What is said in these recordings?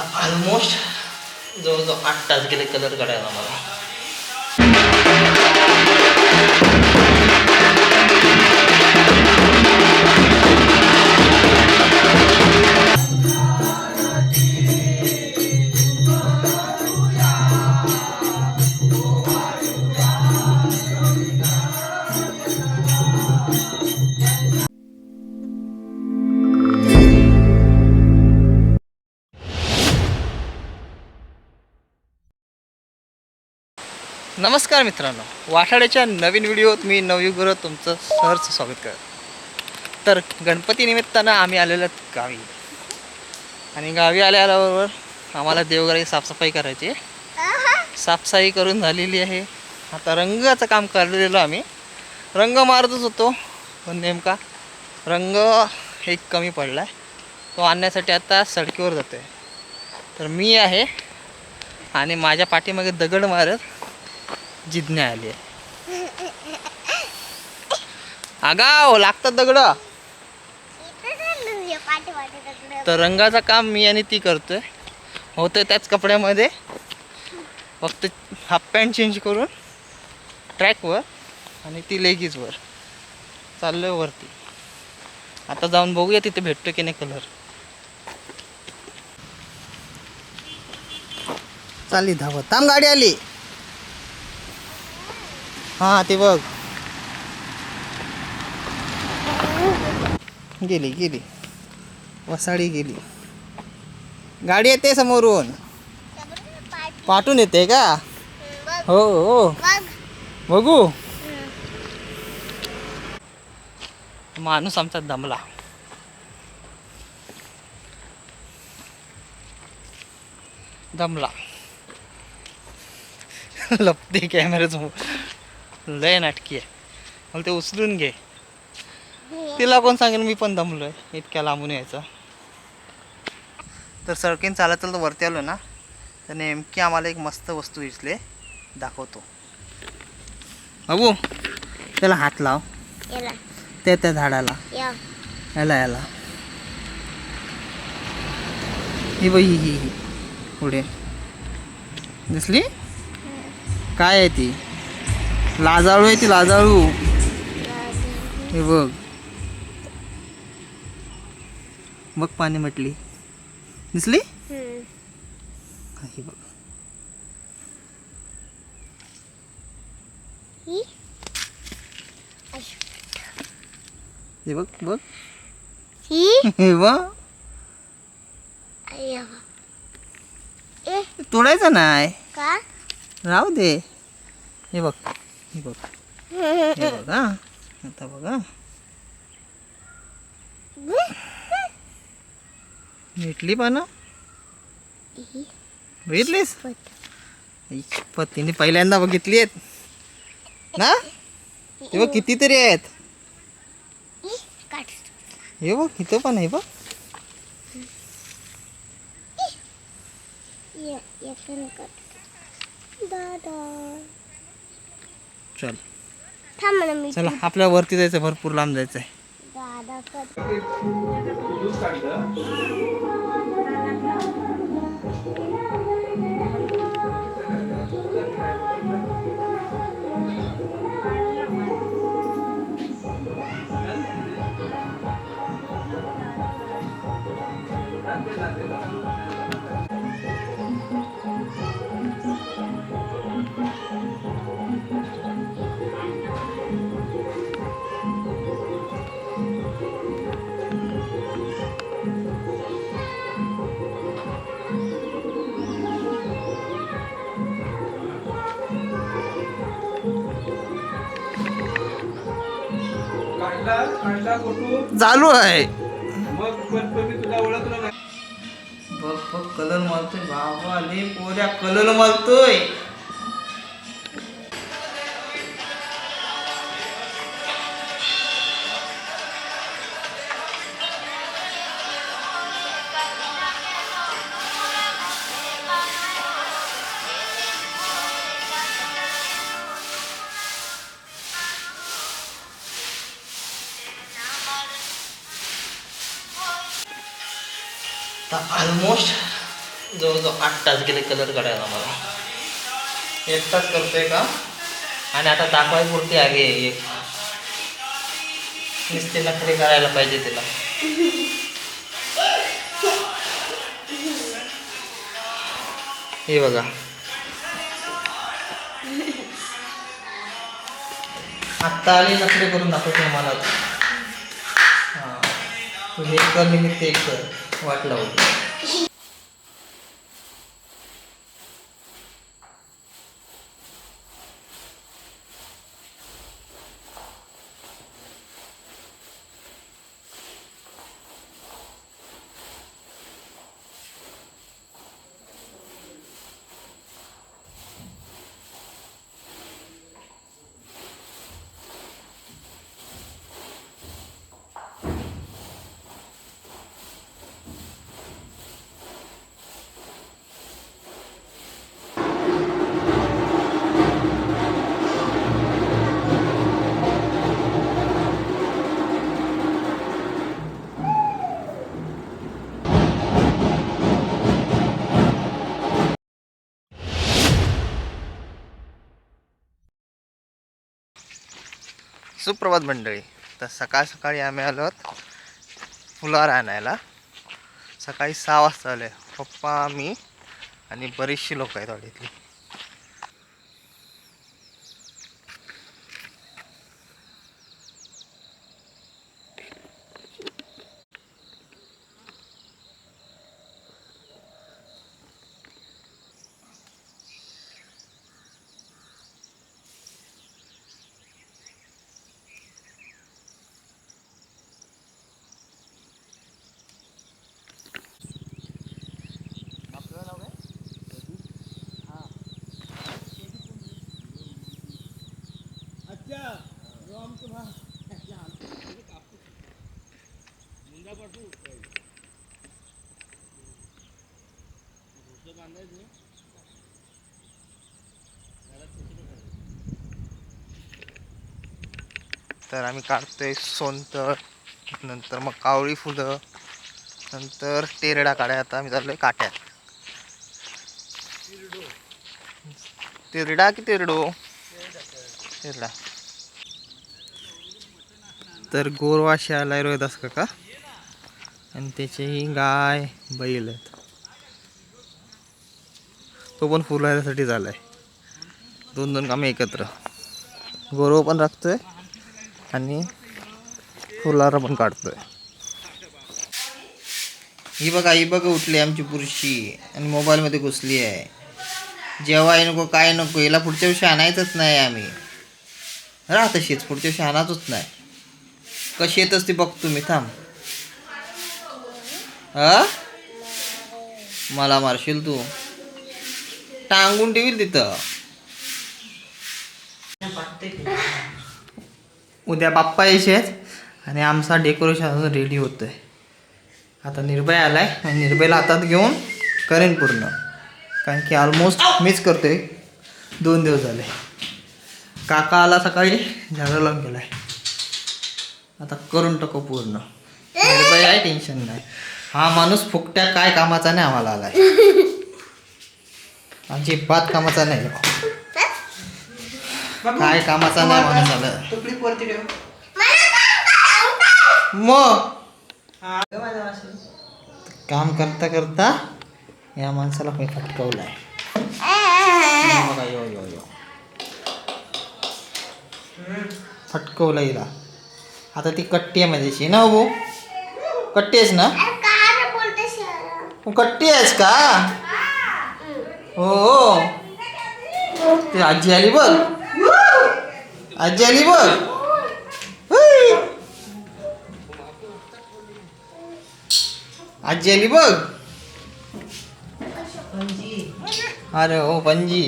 तर ऑलमोस्ट जवळजवळ आठ तास गेले कलर काढायला मला. नमस्कार मित्रांनो. वाठाड्याच्या नवीन व्हिडिओत मी नवयुगुरु तुमचं सहर्ष स्वागत करत. तर गणपती निमित्तानं आम्ही आलेलो गावी. आणि गावी आल्या आल्याबरोबर आम्हाला देवघराची साफसफाई करायची आहे. साफसफाई करून झालेली आहे. आता रंगाचं काम करलेलो आम्ही. रंग मारतच होतो पण नेमका रंग एक कमी पडला आहे तो आणण्यासाठी आता सडकीवर जातो आहे तर मी आहे आणि माझ्या पाठीमागे दगड मारत जिज्ञा आली आहे आगाव लागतात दगड. तर रंगाचं काम मी आणि ती करतोय. होतं त्याच कपड्यामध्ये. फक्त हाफ पॅन्ट चेंज करून ट्रॅकवर आणि ती लेगीजवर चाललोय वरती. आता जाऊन बघूया तिथे भेटतो की नाही कलर चालली धावत. थांब गाडी आली. हा ते बघ. गेली गेली. वसाडी गेली. गाडी येते समोरून. पाठून येते का? हो हो. बघू. माणूस आमचा दमला. दमला. लपते कॅमेऱ्यासमोर लय नाटकी आहे. मला ते उचलून घे. तिला कोण सांगेल मी पण दमलोय. इतक्या लांबून यायचं. तर सडकीन चालत चालत वरती आलो ना. तर नेमकी आम्हाला एक मस्त वस्तू दिसले. दाखवतो. बाबू त्याला हात लाव. त्या त्या झाडाला. याला याला. ही बाई ही ही ही. पुढे. दिसली? काय आहे ती? लाजाळू आहे ती लाजाळू. हे बघ. बघ पाणी म्हटली. दिसली? हा, बघ. हे? बघ बघ. हे? बघ. तोडायचं नाही. का? राहू दे. हे बघ. हे बघ हे बघ हा आता बघा भेटली पानं बघितलीस पत्तीने पहिल्यांदा बघितली आहेत ना हे बघ कितीतरी आहेत हे बघ इथं पण आहे बघ दादा चल. चला आपल्या वरती जायचं भरपूर लांब जायचं आहे चालू आहे. मग पण पण मी तुला ओळखलं नाही. बघ बघ कलर मारतोय. बाबा ले पोऱ्या कलर मारतोय. ऑलमोस्ट जवळजवळ आठ तास गेले कलर काढायला मला. एक तास करतोय का? आणि आता दाखवाय पुरती आली आहे एक. नुसते नखरे करायला पाहिजे तिला. हे बघा. आत्ता आली नखरे करून दाखवते मला हां. हे कर निमित्त एक कर. वाट लावते. सुप्रभात मंडळी. तर सकाळ सकाळी आम्ही आलो फुलार आणायला. सकाळी सहा वाजता आले पप्पा मी आणि बरीचशी लोक आहेत वाडीतली तर आम्ही काढतोय सोनतळ नंतर मग कावळी फुलं नंतर तेरडा काढाय आता आम्ही चाललोय काट्यात. तेरडा की तेरडो तेरडा तर गोरवाशी आलाय रोहिदास काका आणि त्याचेही गाय बैल आहेत. तो पण फुलासाठी आहे दोन दोन कामे एकत्र. गोरव पण राखतोय आणि फुलारा पण काढतोय. ही बघा ही बघा उठली आमची पुरुषी आणि मोबाईलमध्ये घुसली आहे. जेवाय नको काय नको हिला पुढच्या वर्षी आणायचंच नाही आम्ही. राहा तशीच पुढच्या वर्षी आणायचंच नाही. कशी येतच ती बघ तुम्ही थांब. हा? मला मारशील तू. टांगून ठेवील तिथं. उद्या बाप्पा यायचे आहेत आणि आमचा डेकोरेशन अजून रेडी आहे आता निर्भय आलाय आणि निर्भयला हातात घेऊन करेन पूर्ण. कारण की ऑलमोस्ट मीच करतोय. दोन दिवस झाले. काका आला सकाळी झाडं लावून गेलाय. आता करून टाकू पूर्ण. आहे टेन्शन नाही. हा माणूस फुकट्या काय कामाचा नाही आम्हाला आलाय. अजिबात कामाचा नाही. काय कामाचा नाही माणूस आलं मग काम करता करता या माणसाला काही फटकवलाय. बघा यो यो यो. फटकवलं हिला. आता ती कट्टी आहे माझ्याशी. ना भाऊ? कट्टी आहेस ना? कट्टी आहेस का? हो हो. ते आजी आली बघ. आजी आली बघ. आजी आली बघ. अरे हो पणजी.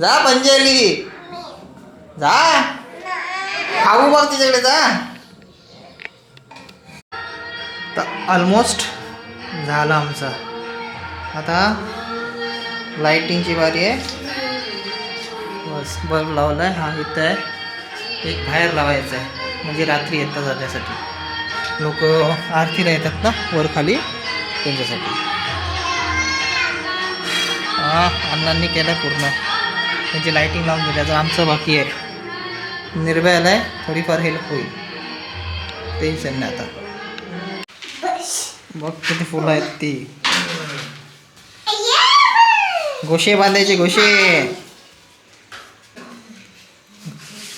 जा पणजी आली. जा. खाऊ बघ तिच्याकडे जा. तर ऑलमोस्ट झालं आमचं. आता लाईटिंगची बारी आहे. बस बल्ब लावला आहे हा इथं आहे. एक बाहेर लावायचा आहे म्हणजे रात्री येतात जाण्यासाठी. लोक आरतीला येतात ना वर खाली. त्यांच्यासाठी. हा अण्णांनी केलं पूर्ण. म्हणजे लाईटिंग लावून दिल्याचं आमचं बाकी आहे. निर्भयाला आहे थोडीफार हेल्प होईल. टेन्शन नाही आता. बघ किती फुलं आहेत ती. गोशे बांधायचे गोशे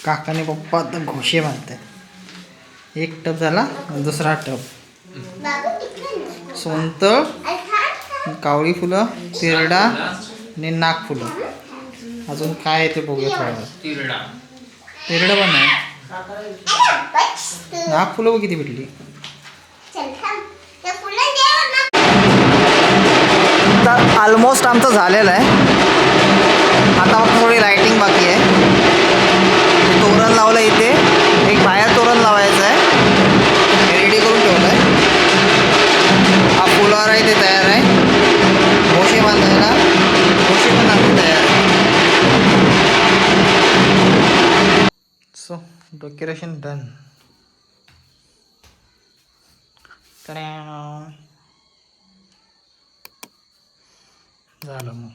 काकाने पप्पा आता घोशे बांधतात एक टप झाला आणि दुसरा टप. बाबू कावळी फुलं तिरडा आणि नागफुलं. अजून काय आहे ते बघूया थोडं. तिरडा पण आहे थांब. नाग फुलं किती भेटली चल तर ऑलमोस्ट आमचं झालेलं आहे आता डेकोरेशन डन झालं मग.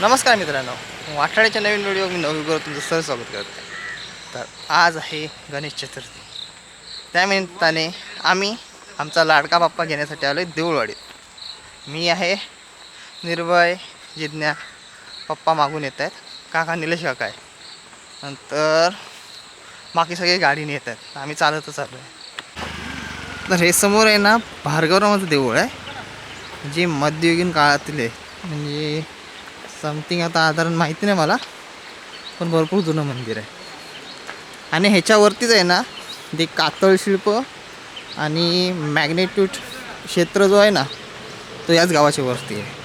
नमस्कार मित्रांनो. वाठाड्याच्या नवीन व्हिडिओ मी नवीन गुरु तुमचं सर स्वागत करतो. तर आज आहे गणेश चतुर्थी. त्यानिमित्ताने आम्ही आमचा लाडका बाप्पा घेण्यासाठी आलो आहे देऊळवाडीत मी आहे निर्भय जिज्ञा पप्पा मागून येत आहेत. काका निलेश काका आहे. नंतर बाकी सगळे गाडीने येत आहेत. आम्ही चालतच आलो आहे तर हे समोर आहे ना भार्गवरामाचं देऊळ आहे जे मध्ययुगीन काळातील आहे. म्हणजे समथिंग आता साधारण माहिती नाही मला पण भरपूर जुनं मंदिर आहे. आणि ह्याच्यावरतीच आहे ना ते कातळ शिल्प आणि मॅग्नेट्यूड क्षेत्र जो आहे ना तो याच गावाच्या वरती आहे.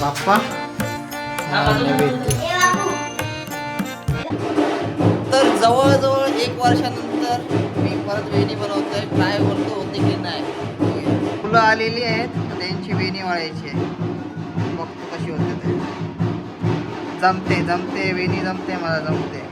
बाबू. तर जवळजवळ एक वर्षानंतर मी परत वेणी बनवतोय. ट्राय करतो होते की नाही. फुलं आलेली आहेत त्यांची वेणी वाळायची आहे. बघतो कशी होते ते. जमते जमते वेणी जमते मला जमते.